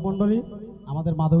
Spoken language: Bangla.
দর্শক মণ্ডলী আমাদের মাধবী